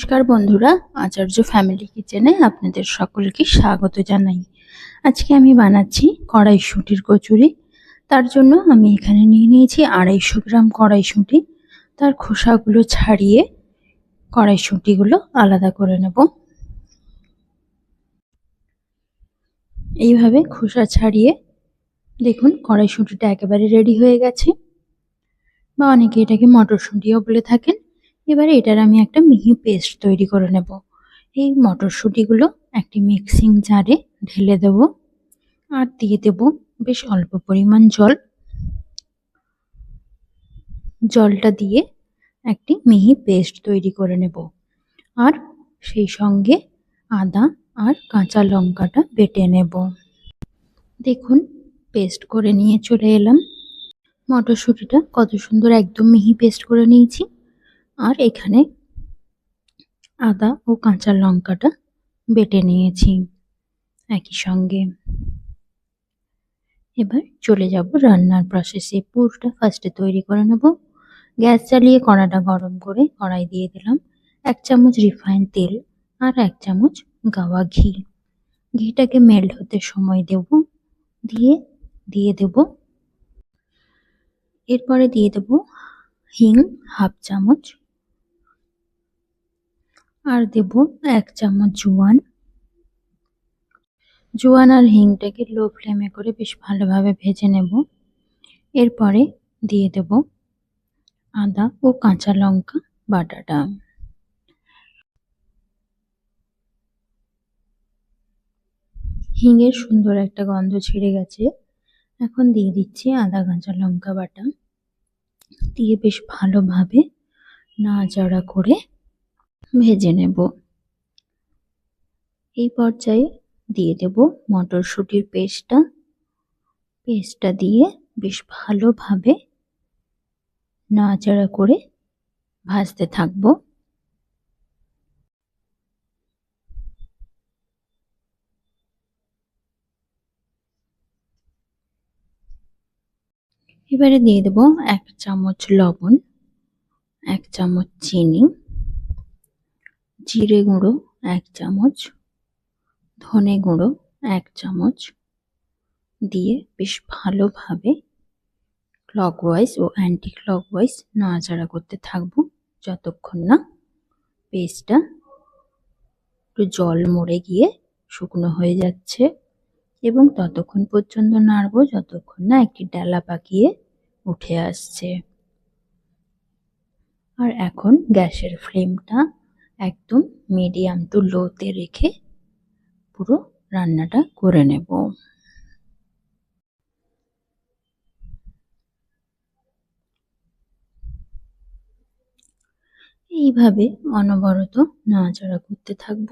নমস্কার বন্ধুরা, আচার্য ফ্যামিলি কিচেনে আপনাদের সকলকে স্বাগত জানাই। আজকে আমি বানাচ্ছি কড়াইশুঁটির কচুরি। তার জন্য আমি এখানে নিয়ে নিয়েছি আড়াইশো গ্রাম কড়াইশুঁটি। তার খোসাগুলো ছাড়িয়ে কড়াইশুঁটিগুলো আলাদা করে নেব। এইভাবে খোসা ছাড়িয়ে দেখুন কড়াইশুঁটিটা একেবারে রেডি হয়ে গেছে। বা অনেকে এটাকে মটরশুঁটিও বলে থাকেন। এবারে এটার আমি একটা মিহি পেস্ট তৈরি করে নেব। এই মটরশুঁটিগুলো একটি মিক্সিং জারে ঢেলে দেব আর দিয়ে দেব বেশ অল্প পরিমাণ জল। জলটা দিয়ে একটি মিহি পেস্ট তৈরি করে নেব আর সেই সঙ্গে আদা আর কাঁচা লঙ্কাটা বেটে নেব। দেখুন, পেস্ট করে নিয়ে চলে এলাম। মটরশুঁটিটা কত সুন্দর একদম মিহি পেস্ট করে নিয়েছি। আর এখানে আদা ও কাঁচা লঙ্কাটা বেটে নিয়েছি একই সঙ্গে। এবার চলে যাব রান্নার প্রসেসে পুরটা ফার্স্টে তৈরি করে নেব। গ্যাস চালিয়ে কড়াটা গরম করে কড়াই দিয়ে দিলাম এক চামচ রিফাইন তেল আর এক চামচ গাওয়া ঘি। ঘিটাকে মেল্ট হতে সময় দেব। দিয়ে দিয়ে দেব। এরপরে দিয়ে দেব হিং হাফ চামচ আর দেব এক চামচ জোয়ান। জোয়ান আর হিংটাকে লো ফ্লেমে করে বেশ ভালোভাবে ভেজে নেব। এরপরে দিয়ে দেব আদা ও কাঁচা লঙ্কা বাটাটা। হিঙের সুন্দর একটা গন্ধ ছেড়ে গেছে। এখন দিয়ে দিচ্ছি আদা, কাঁচা লঙ্কা বাটা। দিয়ে বেশ ভালোভাবে নাড়াচাড়া করে ভেজে নেব। এই পর্যায়ে দিয়ে দেব মটরশুঁটির পেস্টটা। পেস্টটা দিয়ে বেশ ভালোভাবে নাড়াচাড়া করে ভাজতে থাকব। এবারে দিয়ে দেব এক চামচ লবণ, এক চামচ চিনি। জিরে গুঁড়ো এক চামচ, ধনে গুঁড়ো এক চামচ দিয়ে বেশ ভালোভাবে ক্লকওয়াইজ ও অ্যান্টি ক্লকওয়াইজ নাড়াচাড়া করতে থাকব। যতক্ষণ না পেস্টটা একটু জল মরে গিয়ে শুকনো হয়ে যাচ্ছে এবং ততক্ষণ পর্যন্ত নাড়বো, যতক্ষণ না একটি ডালা পাকিয়ে উঠে আসছে। আর এখন গ্যাসের ফ্লেমটা একদম মিডিয়াম টু লোতে রেখে পুরো রান্নাটা করে নেব। এইভাবে অনবরত নাড়াচাড়া করতে থাকব।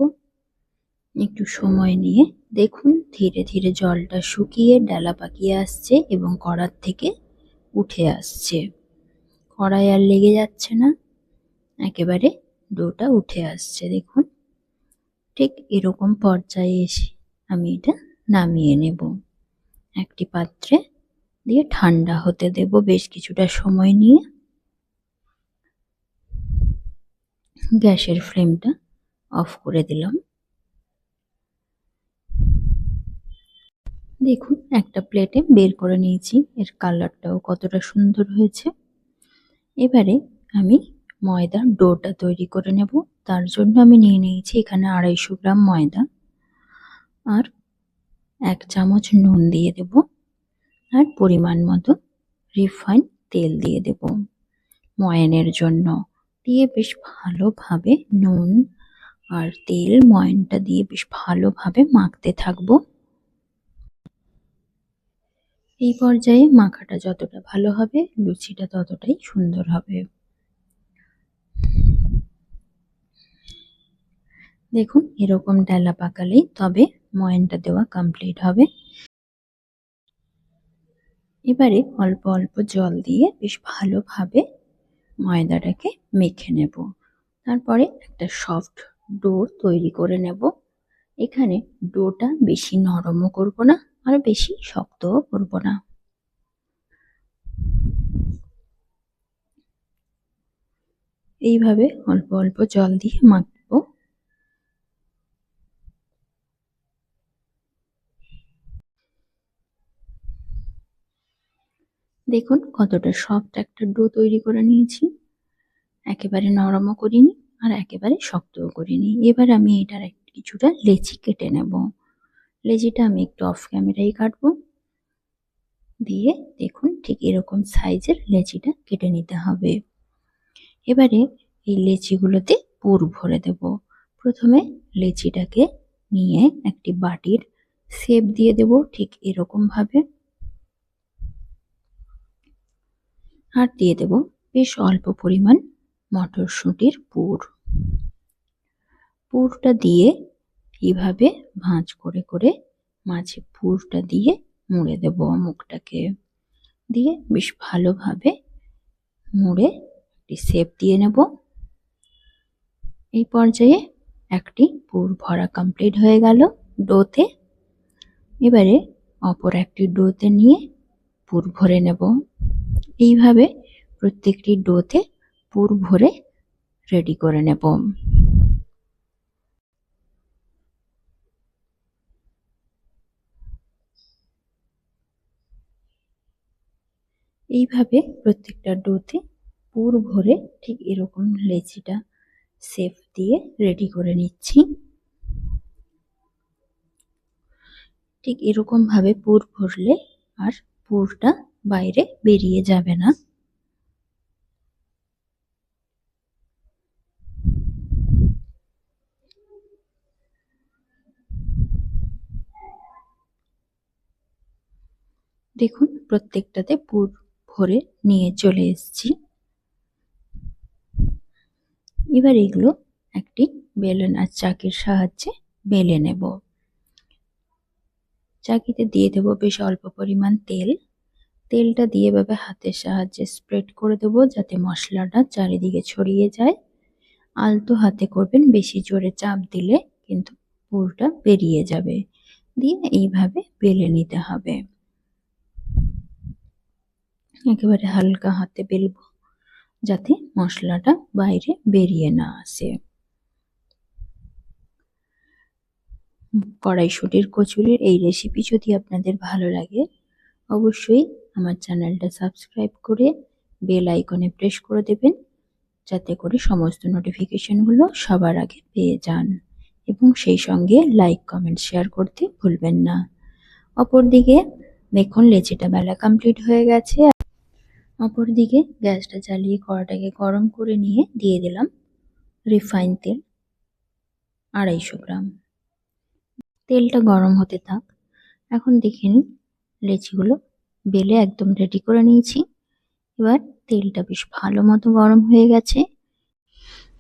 একটু সময় নিয়ে দেখুন ধীরে ধীরে জলটা শুকিয়ে, ডালা পাকিয়ে আসছে এবং কড়ার থেকে উঠে আসছে। কড়াই আর লেগে যাচ্ছে না। একেবারে ডোটা উঠে আসছে, দেখুন। ঠিক এরকম পর্যায়ে এসে আমি এটা নামিয়ে নেব। একটি পাত্রে দিয়ে ঠান্ডা হতে দেব বেশ কিছুটা সময় নিয়ে। গ্যাসের ফ্লেমটা অফ করে দিলাম। দেখুন, একটা প্লেটে বের করে নিয়েছি। এর কালারটাও কতটা সুন্দর হয়েছে। এবারে আমি ময়দার ডোটা তৈরি করে নেব। তার জন্য আমি নিয়ে নিয়েছি এখানে আড়াইশো গ্রাম ময়দা। আর এক চামচ নুন দিয়ে দেব। আর পরিমাণ মতো রিফাইন তেল দিয়ে দেব। ময়ানের জন্য দিয়ে বেশ ভালোভাবে নুন আর তেল ময়নটা দিয়ে বেশ ভালোভাবে মাখতে থাকব। এই পর্যায়ে মাখাটা যতটা ভালো হবে, লুচিটা ততটাই সুন্দর হবে। দেখুন, এরকম ডালা পাকালেই তবে ময়নটা দেওয়া কমপ্লিট হবে। এবারে অল্প অল্প জল দিয়ে বেশ ভালোভাবে ময়দাটাকে মেখে নেব। তারপরে একটা সফট ডো তৈরি করে নেব। এখানে ডোটা বেশি নরমও করব না আর বেশি শক্তও করব না। এইভাবে অল্প অল্প জল দিয়ে মাখবো। দেখুন কতটা সফট একটা ডো তৈরি করে নিয়েছি। একেবারে নরমও করিনি আর একেবারে শক্তও করিনি। এবার আমি এটার কিছুটা লেচি কেটে নেব। লেচিটা আমি একটু অফ ক্যামেরাই কাটবো। দিয়ে দেখুন ঠিক এরকম সাইজের লেচিটা কেটে নিতে হবে। এবারে এই লেচিগুলোতে পুর ভরে দেব। প্রথমে লেচিটাকে নিয়ে একটি বাটির শেপ দিয়ে দেব ঠিক এরকম ভাবে। আর দিয়ে দেব বেশ অল্প পরিমাণ মটরশুঁটির পুর। পুরটা দিয়ে এইভাবে ভাঁজ করে করে মাঝে পুরটা দিয়ে মুড়ে দেব মুখটাকে দিয়ে বেশ ভালোভাবে মুড়ে একটি শেপ দিয়ে নেব। এই পর্যায়ে একটি পুর ভরা কমপ্লিট হয়ে গেল ডোতে। এবারে অপর একটি ডোতে নিয়ে পুর ভরে নেব। এইভাবে প্রত্যেকটি ডোতে পুর ভরে রেডি করে নেব। এইভাবে প্রত্যেকটা ডোতে পুর ভরে ঠিক এরকম লেচিটা শেপ দিয়ে রেডি করে নিচ্ছি। ঠিক এরকম ভাবে পুর ভরলে আর পুরটা বাইরে বেরিয়ে যাবে না। দেখুন, প্রত্যেকটাতে পুর ভরে নিয়ে চলে এসেছি। এবার এগুলো একটি বেলন আর চাকির সাহায্যে বেলে নেব। চাকিতে দিয়ে দেব বেশ অল্প পরিমাণ তেল। তেলটা দিয়ে এভাবে হাতের সাহায্যে স্প্রেড করে দেব যাতে মশলাটা চারিদিকে ছড়িয়ে যায়। আলতো হাতে করবেন, বেশি জোরে চাপ দিলে কিন্তু পুরটা বেরিয়ে যাবে। দিয়ে এইভাবে বেলে নিতে হবে। একেবারে হালকা হাতে বেলবো যাতে মশলাটা বাইরে বেরিয়ে না আসে। কড়াইশুটির কচুরির এই রেসিপি যদি আপনাদের ভালো লাগে, অবশ্যই আমার চ্যানেলটা সাবস্ক্রাইব করে বেল আইকনে প্রেস করে দেবেন, যাতে করে সমস্ত নোটিফিকেশনগুলো সবার আগে পেয়ে যান এবং সেই সঙ্গে লাইক কমেন্ট শেয়ার করতে ভুলবেন না। অপরদিকে দেখুন লেচিটা বেলা কমপ্লিট হয়ে গেছে। অপরদিকে গ্যাসটা জ্বালিয়ে কড়াটাকে গরম করে নিয়ে দিয়ে দিলাম রিফাইন তেল, আড়াইশো গ্রাম। তেলটা গরম হতে থাক। এখন দেখে নিন লেচিগুলো বেলে একদম রেডি করে নিয়েছি। এবার তেলটা বেশ ভালো মতো গরম হয়ে গেছে।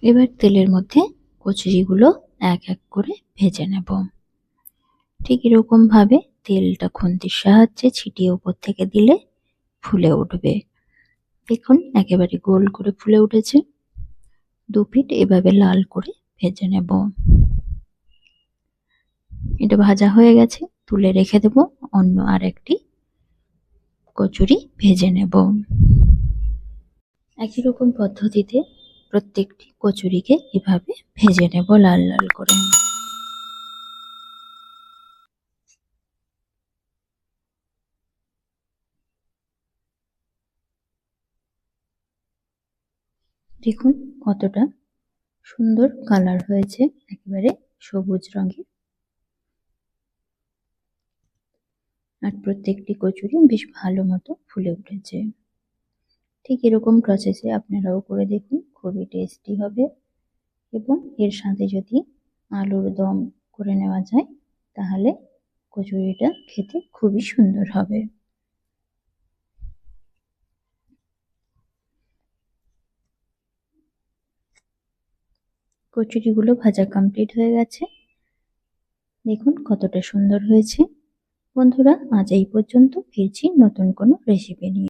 এবার তেলের মধ্যে কচুরিগুলো এক এক করে ভেজে নেব। ঠিক এরকমভাবে তেলটা খুন্তির সাহায্যে ছিটিয়ে উপর থেকে দিলে ফুলে উঠবে। দেখুন, একেবারে গোল করে ফুলে উঠেছে। দু পিঠ এভাবে লাল করে ভেজে নেব। এটা ভাজা হয়ে গেছে, তুলে রেখে দেব, অন্য আর একটি কচুরি ভেজে নেব। একই রকম পদ্ধতিতে প্রত্যেকটি কচুরিকে এভাবে ভেজে নেব লাল লাল করে। দেখুন কতটা সুন্দর কালার হয়েছে একেবারে সবুজ রঙের। আর প্রত্যেকটি কচুরি বেশ ভালো মতো ফুলে উঠেছে। ঠিক এরকম প্রসেসে আপনারাও করে দেখুন, খুবই টেস্টি হবে এবং এর সাথে যদি আলুর দম করে নেওয়া যায়, তাহলে কচুরিটা খেতে খুবই সুন্দর হবে। কচুরিগুলো ভাজা কমপ্লিট হয়ে গেছে। দেখুন কতটা সুন্দর হয়েছে। বন্ধুরা, আজ এই পর্যন্ত ফিরছি নতুন কোনো রেসিপি নিয়ে।